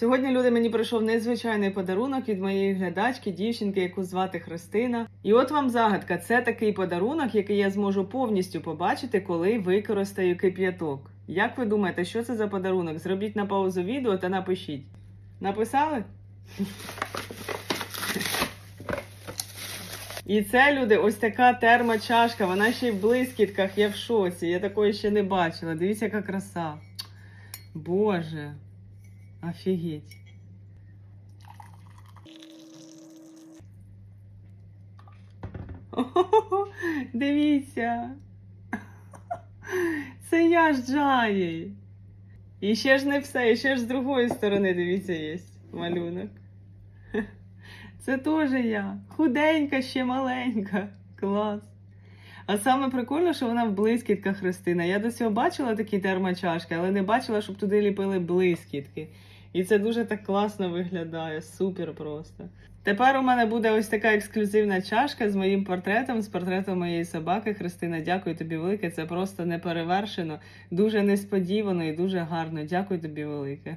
Сьогодні люди мені прийшов незвичайний подарунок від моєї глядачки, дівчинки, яку звати Христина. І от вам загадка: це такий подарунок, який я зможу повністю побачити, коли використаю кип'яток. Як ви думаєте, що це за подарунок? Зробіть на паузу відео та напишіть. Написали? І це люди, ось така термочашка. Вона ще й в блискітках. Я в шоці. Я такої ще не бачила. Дивіться, яка краса. Боже. Офігеть. Дивіться. Це я ж Джаї. І ще ж не все, і ще ж з другої сторони, дивіться, є малюнок. Це теж я. Худенька, ще маленька. Клас. А саме прикольно, що вона в блискітках Христина. Я до цього бачила такі термочашки, але не бачила, щоб туди ліпили блискітки. І це дуже так класно виглядає, супер просто. Тепер у мене буде ось така ексклюзивна чашка з моїм портретом, з портретом моєї собаки. Христина, дякую тобі велике. Це просто неперевершено, дуже несподівано і дуже гарно. Дякую тобі велике.